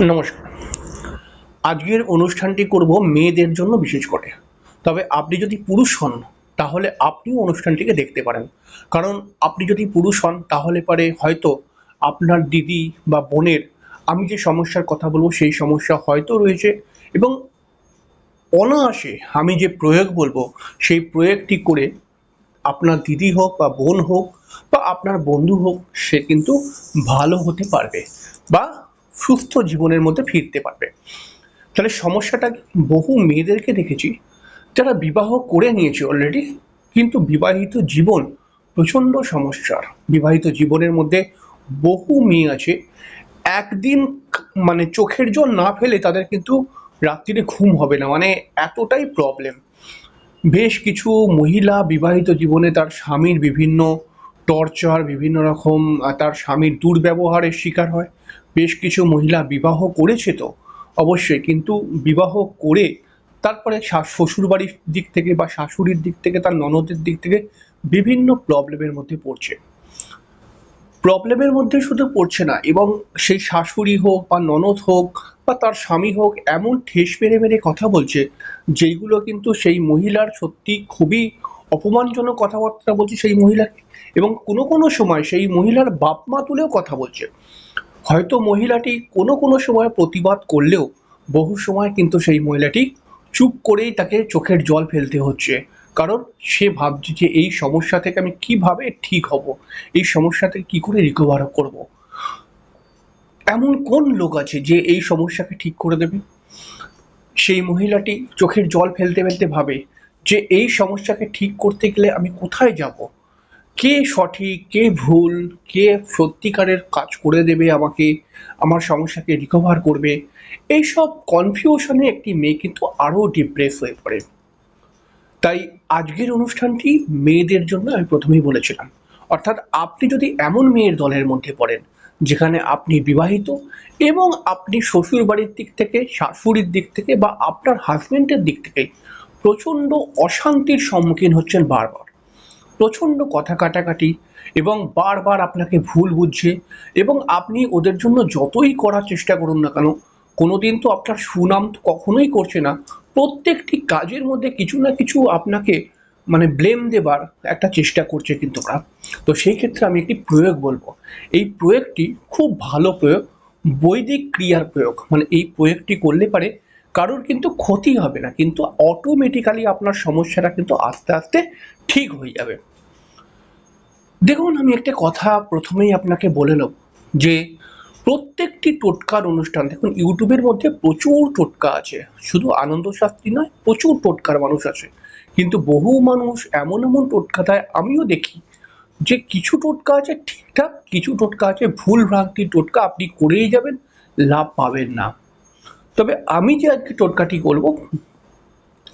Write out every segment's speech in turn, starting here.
নমস্কার। আজকের অনুষ্ঠানটি করব মেয়েদের জন্য বিশেষ করে। তবে আপনি যদি পুরুষ হন, তাহলে আপনিও অনুষ্ঠানটিকে দেখতে পারেন। কারণ আপনি যদি পুরুষ হন, তাহলে পারে হয়তো আপনার দিদি বা বোনের আমি যে সমস্যার কথা বলব, সেই সমস্যা হয়তো রয়েছে এবং অনায়াসে আমি যে প্রয়োগ বলব, সেই প্রয়োগটি করে আপনার দিদি হোক বা বোন হোক বা আপনার বন্ধু হোক, সে কিন্তু ভালো হতে পারবে বা সুস্থ জীবনের মধ্যে ফিরতে পারবে। তাহলে সমস্যাটা বহু মেয়েদেরকে দেখেছি, যারা বিবাহ করে নিয়েছে অলরেডি কিন্তু বিবাহিত জীবন প্রচণ্ড সমস্যার। বিবাহিত জীবনের মধ্যে বহু মেয়ে আছে, একদিন মানে চোখের জল না ফেলে তাদের কিন্তু রাত্রিরে ঘুম হবে না মানে এতটাই প্রবলেম বেশ কিছু মহিলা বিবাহিত জীবনে তার স্বামীর বিভিন্ন টর্চার বিভিন্ন রকম তার স্বামীর দুর্ব্যবহারের শিকার হয়। বেশ কিছু মহিলা বিবাহ করেছে তো? অবশ্যই, কিন্তু বিবাহ করে তারপরে শা- শ্বশুরবাড়ির দিক থেকে বা শাশুড়ির দিক থেকে, তার ননদের দিক থেকে বিভিন্ন প্রবলেমের মধ্যে পড়ছে। প্রবলেমের মধ্যে শুধু পড়ছে না, এবং সেই শাশুড়ি হোক বা ননদ হোক বা তার স্বামী হোক, এমন ঠেস মেরে মেরে কথা বলছে, যেইগুলো কিন্তু সেই মহিলার সত্যি খুবই অপমানজনক কথাবার্তা বলছে সেই মহিলাকে, এবং কোনো কোনো সময় সেই মহিলার বাপ মা তুলেও কথা বলছে। হয়তো মহিলাটি কোনো কোনো সময় প্রতিবাদ করলেও বহু সময় কিন্তু সেই মহিলাটি চুপ করেই তাকে চোখের জল ফেলতে হচ্ছে। কারণ সে ভাবছে যে এই সমস্যা থেকে আমি কীভাবে ঠিক হব? এই সমস্যা থেকে কি করে রিকভার করব? এমন কোন লোক আছে যে এই সমস্যাকে ঠিক করে দেবে? সেই মহিলাটি চোখের জল ফেলতে ফেলতে ভাবে যে এই সমস্যাকে ঠিক করতে গেলে আমি কোথায় যাব? কে সঠিক, কে ভুল, কে সত্যিকারের কাজ করে দেবে আমাকে, আমার সমস্যাকে রিকভার করবে, এইসব কনফিউশনে একটি মেয়ে কিন্তু আরও ডিপ্রেস হয়ে পড়ে। তাই আজকের অনুষ্ঠানটি মেয়েদের জন্য আমি প্রথমেই বলেছিলাম। অর্থাৎ আপনি যদি এমন মেয়ের দলের মধ্যে পড়েন, যেখানে আপনি বিবাহিত এবং আপনি শ্বশুর বাড়ির দিক থেকে, শাশুড়ির দিক থেকে বা আপনার হাজবেন্ডের দিক থেকে প্রচণ্ড অশান্তির সম্মুখীন হচ্ছেন বারবার প্রচণ্ড কথা কাটাকাটি এবং বারবার আপনাকে ভুল বুঝছে এবং আপনি ওদের জন্য যতই করার চেষ্টা করুন না কেন, কোনোদিন তো আপনার সুনাম তো কখনোই করছে না। প্রত্যেকটি কাজের মধ্যে কিছু না কিছু আপনাকে মানে ব্লেম দেবার একটা চেষ্টা করছে কিন্তু ওরা। তো সেই ক্ষেত্রে আমি একটি প্রয়োগ বলব। এই প্রয়োগটি খুব ভালো প্রয়োগ, বৈদিক ক্রিয়ার প্রয়োগ। মানে এই প্রয়োগটি করলে পারে কারোর কিন্তু ক্ষতি হবে না, কিন্তু অটোমেটিক্যালি আপনার সমস্যাটা কিন্তু আস্তে আস্তে ঠিক হয়ে যাবে। দেখুন, আমি একটা কথা প্রথমেই আপনাকে বলে নেব যে প্রত্যেকটি টোটকার অনুষ্ঠান, দেখুন, ইউটিউবের মধ্যে প্রচুর টোটকা আছে। শুধু আনন্দ শাস্ত্রী নয়, প্রচুর টোটকার মানুষ আছে। কিন্তু বহু মানুষ এমন এমন টোটকা দেয় আমিও দেখি যে কিছু টোটকা আছে, ঠিকঠাক, কিছু টোটকা আছে, ভুল ভ্রান্তি টোটকা আপনি করেই যাবেন, লাভ পাবেন না। তবে আমি যে আজকে টোটকাটি বলব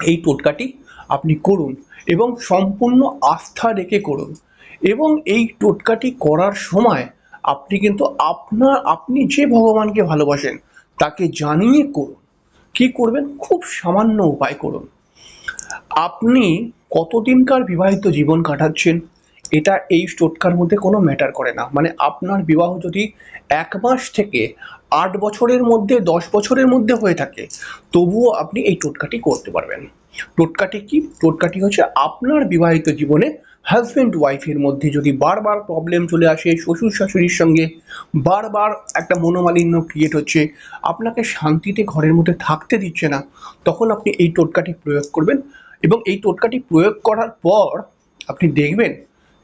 এই টোটকাটি আপনি করুন এবং সম্পূর্ণ আস্থা রেখে করুন। এবং এই টোটকাটি করার সময় আপনি কিন্তু আপনার, আপনি যে ভগবানকে ভালোবাসেন, তাকে জানিয়ে করুন। কি করবেন? খুব সামান্য উপায় করুন। আপনি কতদিনকার বিবাহিত জীবন কাটাচ্ছেন? এটা এই টোটকার মধ্যে কোনো ম্যাটার করে না। মানে আপনার বিবাহ যদি এক মাস থেকে আট বছরের মধ্যে, দশ বছরের মধ্যে হয়ে থাকে, তবুও আপনি এই টোটকাটি করতে পারবেন। টোটকাটি কি? টোটকাটি হচ্ছে আপনার বিবাহিত জীবনে হাজব্যান্ড ওয়াইফের মধ্যে যদি বারবার প্রবলেম চলে আসে শ্বশুর শাশুড়ির সঙ্গে বারবার একটা মনোমালিন্য ক্রিয়েট হচ্ছে, আপনাকে শান্তিতে ঘরের মধ্যে থাকতে দিচ্ছে না, তখন আপনি এই টোটকাটি প্রয়োগ করবেন এবং এই টোটকাটি প্রয়োগ করার পর আপনি দেখবেন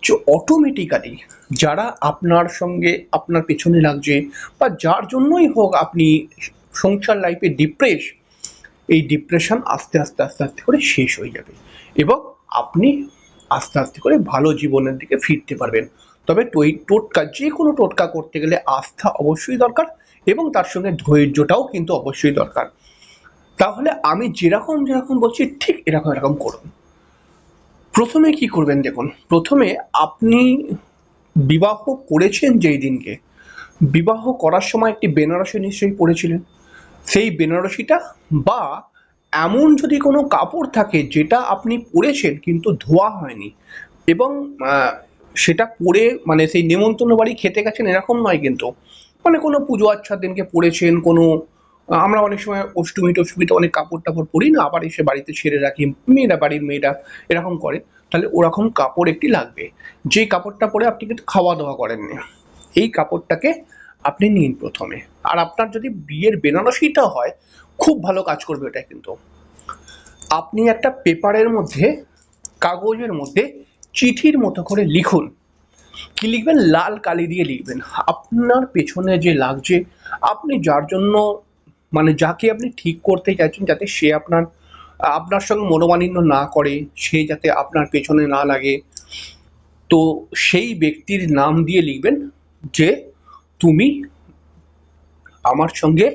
যে অটোমেটিক্যালি যারা আপনার সঙ্গে আপনার পেছনে লাগছে বা যার জন্যই হোক আপনি সংসার লাইফে ডিপ্রেস এই ডিপ্রেশন আস্তে আস্তে আস্তে আস্তে করে শেষ হয়ে যাবে এবং আপনি আস্তে আস্তে করে ভালো জীবনের দিকে ফিরতে পারবেন। তবে টোটকা, যে কোনো টোটকা করতে গেলে আস্থা অবশ্যই দরকার এবং তার সঙ্গে ধৈর্যটাও কিন্তু অবশ্যই দরকার। তাহলে আমি যেরকম যেরকম বলছি ঠিক এরকম এরকম করুন। প্রথমে কি করবেন দেখুন, প্রথমে আপনি বিবাহ করেছেন যেই দিনকে, বিবাহ করার সময় একটি বেনারসি নিশ্চয়ই পড়েছিলেন। সেই বেনারসিটা বা এমন যদি কোনো কাপড় থাকে যেটা আপনি পরেছেন কিন্তু ধোয়া হয়নি এবং সেটা পরে মানে সেই নেমন্তন্ন বাড়ি খেতে গেছেন এরকম নয় কিন্তু। মানে কোনো পুজো আচ্ছার দিনকে পড়েছেন কোনো আমরা অনেক সময় অষ্টমী টষ্টমীতে অনেক কাপড় টাপড় পরি না, আবার এসে বাড়িতে ছেড়ে রাখি, মেয়েরা, বাড়ির মেয়েরা এরকম করে। তাহলে ওরকম কাপড় একটি লাগবে। যে কাপড়টা পরে আপনি কিন্তু খাওয়া দাওয়া করেন করেননি, এই কাপড়টাকে আপনি নিন প্রথমে। আর আপনার যদি বিয়ের বেনারসিটা হয়, খুব ভালো কাজ করবে এটা কিন্তু। আপনি একটা পেপারের মধ্যে, কাগজের মধ্যে চিঠির মতো করে লিখুন। কি লিখবেন? লাল কালি দিয়ে লিখবেন। আপনার পেছনে যে লাগছে, আপনি যার জন্য মানে যাকে আপনি ঠিক করতে চাইছেন যাতে সে আপনার আপনার সঙ্গে মনোমালিন্য না করে, সে যাতে আপনার পেছনে না লাগে। তো সেই ব্যক্তির নাম দিয়ে লিখবেন যে তুমি আমার সঙ্গে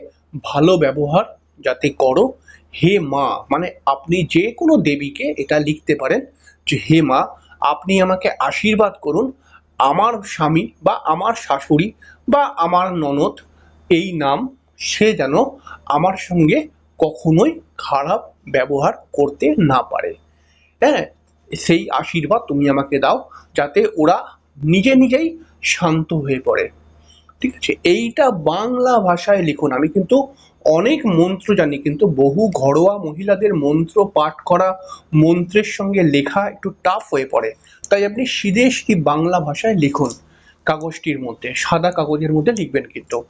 ভালো ব্যবহার যাতে করো। হে মা মানে আপনি যে কোনো দেবীকে এটা লিখতে পারেন যে, হে মা, আপনি আমাকে আশীর্বাদ করুন। আমার স্বামী বা আমার শাশুড়ি বা আমার ননদ, এই নাম সে যেন আমার সঙ্গে কখনোই খারাপ ব্যবহার করতে না পারে। হ্যাঁ সেই আশীর্বাদ তুমি আমাকে দাও যাতে ওরা নিজে নিজেই শান্ত হয়ে পড়ে। ঠিক আছে? এইটা বাংলা ভাষায় লিখুন। আমি কিন্তু অনেক মন্ত্র জানি, কিন্তু বহু ঘরোয়া মহিলাদের মন্ত্র পাঠ করা, মন্ত্রের সঙ্গে লেখা একটু টাফ হয়ে পড়ে। তাই আপনি সিদেশ কি বাংলা ভাষায় লিখুন। কাগজটির মধ্যে, সাদা কাগজের মধ্যে লিখবেন কিন্তু।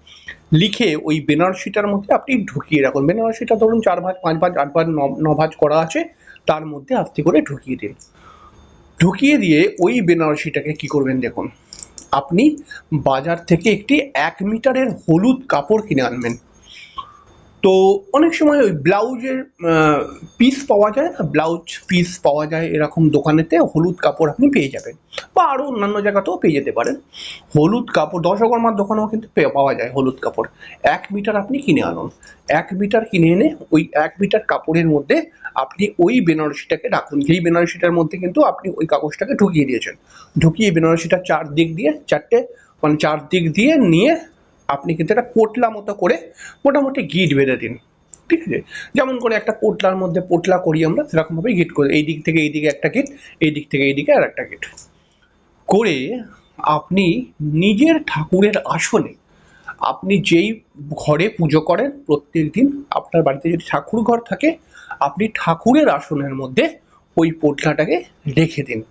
লিখে ওই বেনারসিটার মধ্যে আপনি ঢুকিয়ে রাখুন। বেনারসিটা ধরুন চার ভাঁজ পাঁচ ভাঁজ আট ভাঁজ ন- ভাঁজ করা আছে, তার মধ্যে আস্তে করে ঢুকিয়ে দিন। ঢুকিয়ে দিয়ে ওই বেনারসিটাকে কি করবেন দেখুন। আপনি বাজার থেকে একটি এক মিটারের হলুদ কাপড় কিনে আনবেন। তো অনেক সময় ওই ব্লাউজের পিস পাওয়া যায় না? ব্লাউজ পিস পাওয়া যায় এরকম দোকানেতে, হলুদ কাপড় আপনি পেয়ে যাবেন। বা আরও অন্যান্য জায়গাতেও পেয়ে যেতে পারেন। হলুদ কাপড় দশকর্মার দোকানেও কিন্তু পাওয়া যায় হলুদ কাপড়। এক মিটার আপনি কিনে আনুন। এক মিটার কিনে এনে ওই এক মিটার কাপড়ের মধ্যে আপনি ওই বেনারসিটাকে রাখুন। যেই বেনারসিটার মধ্যে কিন্তু আপনি ওই কাগজটাকে ঢুকিয়ে দিয়েছেন। ঢুকিয়ে বেনারসিটা চার দিক দিয়ে, চারটে মানে চার দিক দিয়ে নিয়ে আপনি কিন্তু একটা পোটলা মতো করে মোটামুটি গিট বেঁধে দিন, ঠিক আছে? যেমন করে একটা পোটলার মধ্যে পোটলা করি আমরা, সেরকমভাবে গিট করি। এই দিক থেকে এই দিকে একটা গিট, এই দিক থেকে এই দিকে আর একটা গিট। করে আপনি নিজের ঠাকুরের আসনে আপনি যেই ঘরে পুজো করেন, প্রত্যেক দিন আপনার বাড়িতে যদি ঠাকুর ঘর থাকে, আপনি ঠাকুরের আসনের মধ্যে ওই পোটলাটাকে রেখে দিন।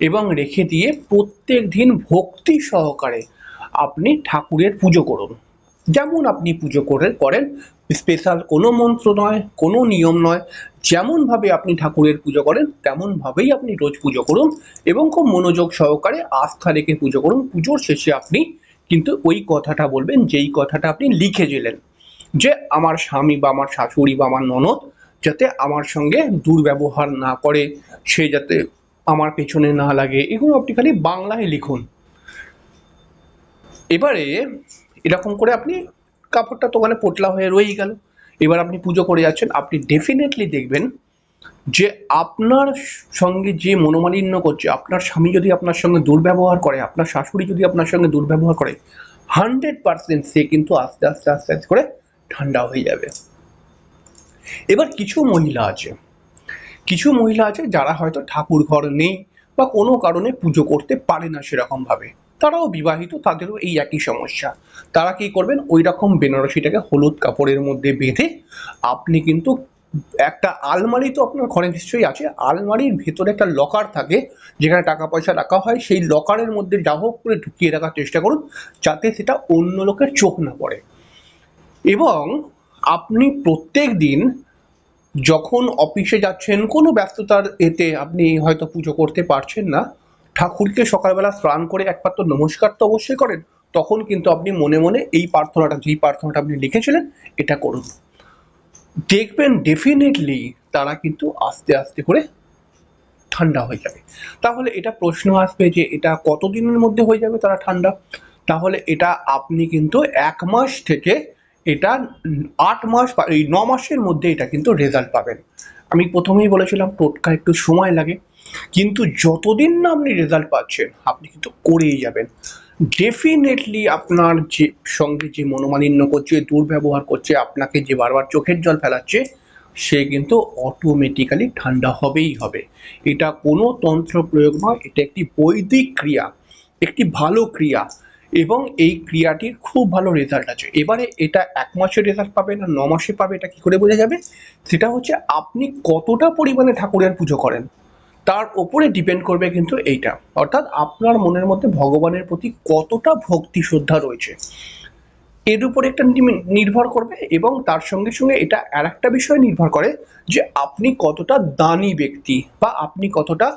এবং রেখে দিয়ে প্রত্যেক দিন ভক্তি সহকারে আপনি ঠাকুরের পুজো করুন। যেমন আপনি পুজো করে করেন স্পেশাল কোনো মন্ত্র নয়, কোনো নিয়ম নয়। যেমনভাবে আপনি ঠাকুরের পুজো করেন, তেমনভাবেই আপনি রোজ পুজো করুন এবং খুব মনোযোগ সহকারে আস্থা রেখে পুজো করুন। পুজোর শেষে আপনি কিন্তু ওই কথাটা বলবেন, যেই কথাটা আপনি লিখে গেলেন। যে আমার স্বামী বা আমার শাশুড়ি বা আমার ননদ যাতে আমার সঙ্গে দুর্ব্যবহার না করে, সে যাতে আমার পেছনে না লাগে, এগুলো আপনি খালি বাংলায় লিখুন। এবারে এরকম করে আপনি কাপড়টা তো ওখানে পোটলা হয়ে রয়েই গেল। এবার আপনি পুজো করে যাচ্ছেন, আপনি ডেফিনেটলি দেখবেন যে আপনার সঙ্গে যে মনোমালিন্য করছে, আপনার স্বামী যদি আপনার সঙ্গে দুর্ব্যবহার করে, আপনার শাশুড়ি যদি আপনার সঙ্গে দুর্ব্যবহার করে হান্ড্রেড পার্সেন্ট সে কিন্তু আস্তে আস্তে আস্তে আস্তে করে ঠান্ডা হয়ে যাবে। এবার কিছু মহিলা আছে, কিছু মহিলা আছে যারা হয়তো ঠাকুর ঘর নেই বা কোনো কারণে পুজো করতে পারে না সেরকম ভাবে তারাও বিবাহিত, তাদেরও এই একই সমস্যা। তারা কি করবেন? ওই রকম বেনারসিটাকে হলুদ কাপড়ের মধ্যে বেঁধে আপনি কিন্তু একটা আলমারি তো আপনার ঘরে নিশ্চয়ই আছে, আলমারির ভেতরে একটা লকার থাকে, যেখানে টাকা পয়সা রাখা হয়, সেই লকারের মধ্যে যা হোক করে ঢুকিয়ে রাখার চেষ্টা করুন, যাতে সেটা অন্য লোকের চোখ না পড়ে। এবং আপনি প্রত্যেক দিন যখন অফিসে যাচ্ছেন, কোনো ব্যস্ততার এতে আপনি হয়তো পুজো করতে পারছেন না ঠাকুরকে সকালবেলা স্নান করে তো নমস্কার তো অবশ্যই করেন, তখন কিন্তু আপনি মনে মনে এই প্রার্থনাটা, যেই প্রার্থনাটা আপনি লিখেছিলেন, এটা করুন। দেখবেন ডেফিনেটলি তারা কিন্তু আস্তে আস্তে করে ঠান্ডা হয়ে যাবে। তাহলে এটা প্রশ্ন আসবে যে এটা কতদিনের মধ্যে হয়ে যাবে তারা ঠান্ডা? তাহলে এটা আপনি কিন্তু এক মাস থেকে এটা আট মাস এই ন মাসের মধ্যে এটা কিন্তু রেজাল্ট পাবেন। আমি প্রথমেই বলেছিলাম, টোটকা একটু সময় লাগে। কিন্তু যতদিন না আপনি রেজাল্ট পাচ্ছেন, আপনি কিন্তু করেই যাবেন। ডেফিনেটলি আপনার যে সঙ্গে যে মনোমালিন্য করছে দুর্ব্যবহার করছে, আপনাকে যে বারবার চোখের জল ফেলাচ্ছে, সে কিন্তু অটোমেটিক্যালি ঠান্ডা হবেই হবে। এটা কোনো তন্ত্র প্রয়োগ নয়, এটা একটি বৈদিক ক্রিয়া, একটি ভালো ক্রিয়া। এবং এই ক্রিয়াটির খুব ভালো রেজাল্ট আছে। এবারে এটা এক মাসের রেজাল্ট পাবে না, ন মাসে পাবে, এটা কি করে বোঝা যাবে? সেটা হচ্ছে আপনি কতটা পরিমাণে ঠাকুরের পুজো করেন। তার ওপরে ডিপেন্ড করবে কিন্তু এইটা। অর্থাৎ আপনার মনের মধ্যে ভগবানের প্রতি কতটা ভক্তি শ্রদ্ধা রয়েছে, এর উপর একটা নির্ভর করবে এবং তার সঙ্গে সঙ্গে এটা আর একটা বিষয় নির্ভর করে যে আপনি কতটা দানী ব্যক্তি বা আপনি কতটা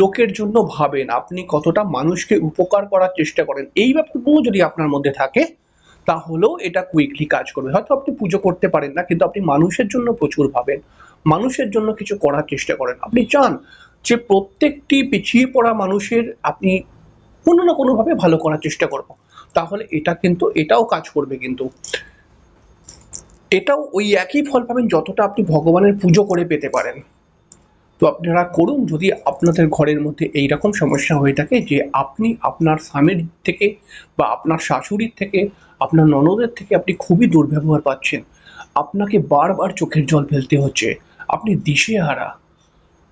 লোকের জন্য ভাবেন, আপনি কতটা মানুষকে উপকার করার চেষ্টা করেন, এই ব্যাপারগুলো যদি আপনার মধ্যে থাকে, তাহলেও এটা কুইকলি কাজ করবে। হয়তো আপনি পুজো করতে পারেন না, কিন্তু আপনি মানুষের জন্য প্রচুর ভাবেন, মানুষের জন্য কিছু করার চেষ্টা করেন। আপনি চান যে প্রত্যেকটি পিছিয়ে পড়া মানুষের আপনি কোনো না কোনোভাবে ভালো করার চেষ্টা করব। তাহলে এটা কিন্তু, এটাও কাজ করবে কিন্তু। এটাও ওই একই ফল পাবেন যতটা আপনি ভগবানের পুজো করে পেতে পারেন। তো আপনারা করুন, যদি আপনাদের ঘরের মধ্যে এই রকম সমস্যা হয়ে থাকে যে আপনি আপনার স্বামীর থেকে বা আপনার শাশুড়ির থেকে, আপনার ননদের থেকে আপনি খুবই দুর্ব্যবহার পাচ্ছেন। আপনাকে বারবার চোখের জল ফেলতে হচ্ছে। আপনি দিশেহারা।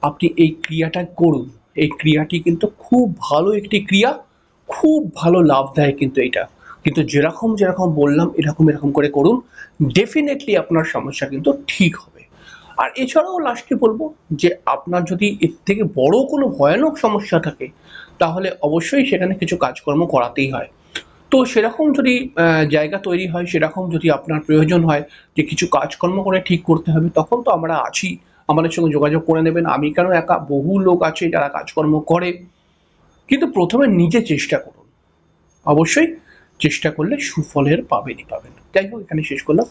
আপনি এই ক্রিয়াটা করুন। এই ক্রিয়াটি কিন্তু খুব ভালো একটি ক্রিয়া, খুব ভালো লাভ দেয় কিন্তু এটা। কিন্তু যেরকম যেরকম বললাম, এরকম এরকম করে করুন ডেফিনেটলি আপনার সমস্যা কিন্তু ঠিক হবে। আর এছাড়াও লাস্টে বলব যে আপনার যদি এর থেকে বড় কোনো ভয়ানক সমস্যা থাকে, তাহলে অবশ্যই সেখানে কিছু কাজকর্ম করাতেই হয়। তো সেরকম যদি জায়গা তৈরি হয়, সেরকম যদি আপনার প্রয়োজন হয় যে কিছু কাজকর্ম করে ঠিক করতে হবে, তখন তো আমরা আছি। আমাদের সঙ্গে যোগাযোগ করে নেবেন। আমি কেন একা? বহু লোক আছে যারা কাজকর্ম করে। কিন্তু প্রথমে নিজে চেষ্টা করুন। অবশ্যই চেষ্টা করলে সুফলের পাবেনই পাবেন। যাই হোক, এখানে শেষ করলাম।